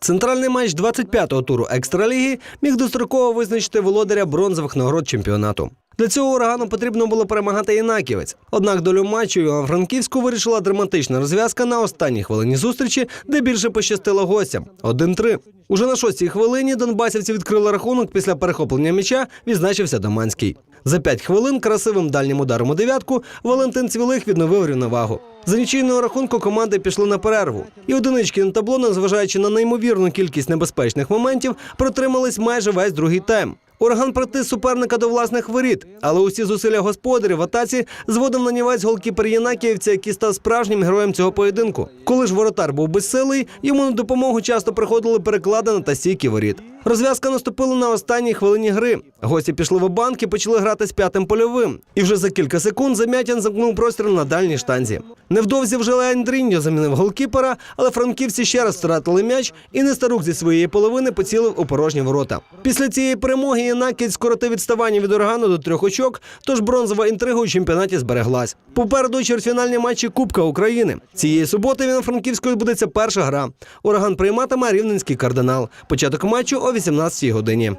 Центральний матч 25-го туру екстраліги міг достроково визначити володаря бронзових нагород чемпіонату. Для цього урагану потрібно було перемагати Інаківець. Однак долю матчу Івано-Франківську вирішила драматична розв'язка на останній хвилині зустрічі, де більше пощастило гостям 1-3. Уже на шостій хвилині донбасівці відкрили рахунок після перехоплення м'яча, відзначився Доманський. За п'ять хвилин красивим дальнім ударом у дев'ятку Валентин Цвілих відновив рівновагу. За нічийного рахунку команди пішли на перерву. І одинички на табло, незважаючи на неймовірну кількість небезпечних моментів, протримались майже весь другий тайм. Ураган притис суперника до власних воріт, але усі зусилля господарів в атаці зводив на нівець голкіпер Єнакіївця, який став справжнім героєм цього поєдинку. Коли ж воротар був безсилий, йому на допомогу часто приходили перекладини та стійки воріт. Розв'язка наступила на останній хвилині гри. Гості пішли в банк і почали грати з п'ятим польовим. І вже за кілька секунд Замятін замкнув простір на дальній штанзі. Невдовзі вже Леандріньо замінив голкіпера, але франківці ще раз втратили м'яч, і Нестарук зі своєї половини поцілив у порожні ворота. Після цієї перемоги Єнакіць скоротив відставання від урагану до трьох очок, тож бронзова інтрига у чемпіонаті збереглась. Попереду чвертьфінальні матчі Кубка України. Цієї суботи він франківською відбудеться перша гра. Ураган прийматиме рівненський кардинал. Початок матчу о 18-й годині.